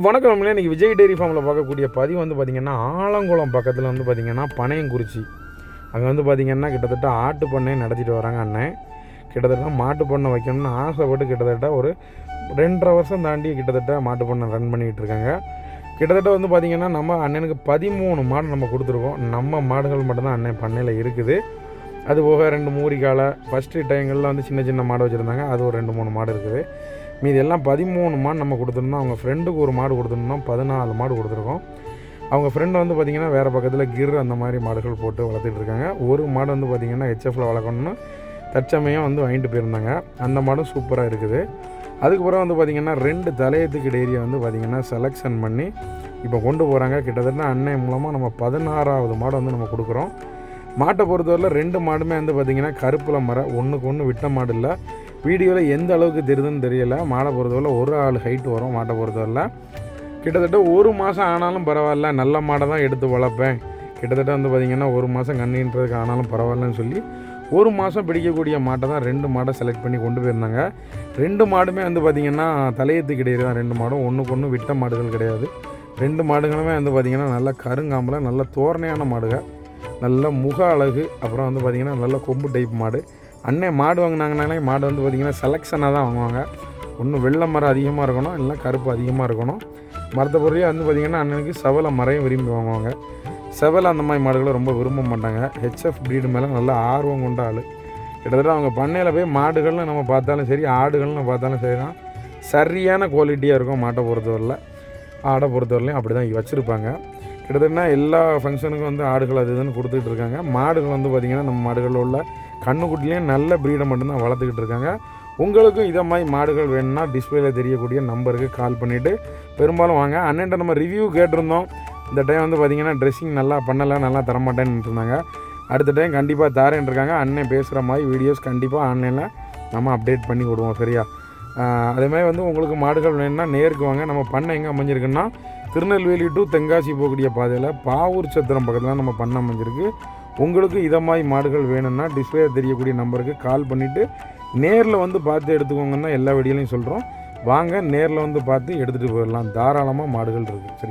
வணக்கம் நம்மளே இன்றைக்கி விஜய் டெய்ரி ஃபார்மில் பார்க்கக்கூடிய பதிவு வந்து பார்த்திங்கன்னா ஆலங்குளம் பக்கத்தில் வந்து பார்த்திங்கன்னா பனையங்குறிச்சி. அங்கே வந்து பார்த்திங்கன்னா கிட்டத்தட்ட ஆட்டு பண்ணை நடத்திட்டு வராங்க அண்ணன். கிட்டத்தட்ட மாட்டு பண்ணை வைக்கணும்னு ஆசைப்பட்டு கிட்டத்தட்ட ஒரு ரெண்டரை வருஷம் தாண்டி கிட்டத்தட்ட மாட்டு பண்ணை ரன் பண்ணிக்கிட்டு இருக்காங்க. கிட்டத்தட்ட வந்து பார்த்திங்கன்னா நம்ம அண்ணனுக்கு பதிமூணு மாடு நம்ம கொடுத்துருக்கோம். நம்ம மாடுகள் மட்டும்தான் அண்ணன் பண்ணையில் இருக்குது. அது போக ரெண்டு மூரிக்காலை ஃபஸ்ட்டு டைங்களில் வந்து சின்ன சின்ன மாடு வச்சுருந்தாங்க. அது ஒரு ரெண்டு மூணு மாடு இருக்குது. மீதி எல்லாம் பதிமூணு மாடு நம்ம கொடுத்துருந்தோம். அவங்க ஃப்ரெண்டுக்கு ஒரு மாடு கொடுத்துருந்தோம். பதினாலு மாடு கொடுத்துருக்கோம். அவங்க ஃப்ரெண்டு வந்து பார்த்திங்கன்னா வேறு பக்கத்தில் கிர் அந்த மாதிரி மாடுகள் போட்டு வளர்த்துட்டு இருக்காங்க. ஒரு மாடு வந்து பார்த்திங்கன்னா ஹெச்எஃப்ல வளர்க்கணும்னு தற்சமயம் வந்து வாங்கிட்டு போயிருந்தாங்க. அந்த மாடும் சூப்பராக இருக்குது. அதுக்கப்புறம் வந்து பார்த்திங்கன்னா ரெண்டு தலையத்துக்கு டெய்ரியை வந்து பார்த்திங்கன்னா செலெக்ஷன் பண்ணி இப்போ கொண்டு போகிறாங்க கிட்டத்தட்ட அன்னை மூலமாக நம்ம பதினாறாவது மாடு வந்து நம்ம கொடுக்குறோம். மாட்டை பொறுத்தவரையில் ரெண்டு மாடுமே வந்து பார்த்திங்கன்னா கருப்பில் மரம் ஒன்றுக்கு ஒன்று விட்ட மாடு இல்லை. வீடியோவில் எந்த அளவுக்கு தெரியுதுன்னு தெரியல. மாடை பொறுத்தவரையில் ஒரு ஆள் ஹைட் வரும் மாட்டை பொறுத்தவரையில் கிட்டத்தட்ட ஒரு மாதம் ஆனாலும் பரவாயில்ல. நல்ல மாடை தான் எடுத்து வளர்ப்பேன். கிட்டத்தட்ட வந்து பார்த்திங்கன்னா ஒரு மாதம் கண்ணின்றதுக்கு ஆனாலும் பரவாயில்லன்னு சொல்லி ஒரு மாதம் பிடிக்கக்கூடிய மாட்டை தான் ரெண்டு மாடை செலக்ட் பண்ணி கொண்டு போயிருந்தாங்க. ரெண்டு மாடுமே வந்து பார்த்திங்கன்னா தலையத்து கிடையாது. தான் ரெண்டு மாடும் ஒன்றுக்கு ஒன்று விட்ட மாடுகள் கிடையாது. ரெண்டு மாடுகளுமே வந்து பார்த்திங்கன்னா நல்ல கருங்காம்பில் நல்ல தோரணையான மாடுகள் நல்ல முக அழகு அப்புறம் வந்து பார்த்திங்கன்னா நல்ல கொம்பு டைப் மாடு. அண்ணன் மாடு வாங்கினாங்கனாலே மாடு வந்து பார்த்திங்கன்னா செலெக்ஷனாக தான் வாங்குவாங்க. ஒன்று வெள்ளை மரம் அதிகமாக இருக்கணும் இல்லை கருப்பு அதிகமாக இருக்கணும். மரத்தை பொருளையும் வந்து பார்த்திங்கன்னா அண்ணனுக்கு செவலை மரையும் விரும்பி வாங்குவாங்க. செவலை அந்த மாதிரி மாடுகளை ரொம்ப விரும்ப மாட்டாங்க. ஹெச்எஃப் ப்ரீடு மேலே நல்ல ஆர்வம் கொண்ட ஆள். கிட்டத்தட்ட அவங்க பண்ணையில் போய் மாடுகள்னு நம்ம பார்த்தாலும் சரி ஆடுகள்னு பார்த்தாலும் சரி தான் சரியான குவாலிட்டியாக இருக்கும் மாட்டை பொறுத்தவரையில். ஆடை பொறுத்தவரையிலையும் அப்படி தான் வச்சுருப்பாங்க. கிட்டத்தட்ட எல்லா ஃபங்க்ஷனுக்கும் வந்து ஆடுகள் அது இதுன்னு கொடுத்துட்டு இருக்காங்க. மாடுகள் வந்து பார்த்திங்கன்னா நம்ம மாடுகளில் உள்ள கண்ணுக்குட்டிலையும் நல்ல ப்ரீடை மட்டும்தான் வளர்த்துக்கிட்டு இருக்காங்க. உங்களுக்கும் இதை மாதிரி மாடுகள் வேணும்னா டிஸ்பிளேல தெரியக்கூடிய நம்பருக்கு கால் பண்ணிவிட்டு பெரும்பாலும் வாங்க. அண்ணன்ட்ட நம்ம ரிவ்யூ கேட்டிருந்தோம். இந்த டைம் வந்து பார்த்திங்கன்னா ட்ரெஸ்ஸிங் நல்லா பண்ணலை நல்லா தரமாட்டேன்னு இருந்தாங்க அடுத்த டைம் கண்டிப்பாக தாரேன் இருக்காங்க அண்ணன் பேசுகிற மாதிரி வீடியோஸ் கண்டிப்பாக ஆன்லைனில் நம்ம அப்டேட் பண்ணி விடுவோம் சரியா? அதேமாதிரி வந்து உங்களுக்கு மாடுகள் வேணும்னா நேருக்கு வாங்க. நம்ம பண்ணை எங்கே அமைஞ்சிருக்குன்னா திருநெல்வேலி டு தென்காசி போகக்கூடிய பாதையில் பாவூர் சத்திரம் பக்கத்தில் நம்ம பண்ணை அமைஞ்சிருக்கு. உங்களுக்கு இதை மாதிரி மாடுகள் வேணும்னா டிஸ்பிளே தெரியக்கூடிய நம்பருக்கு கால் பண்ணிவிட்டு நேரில் வந்து பார்த்து எடுத்துக்கோங்கன்னா எல்லா வீடியோலையும் சொல்கிறோம் வாங்க நேரில் வந்து பார்த்து எடுத்துகிட்டு போயிடலாம். தாராளமாக மாடுகள் இருக்குது சரி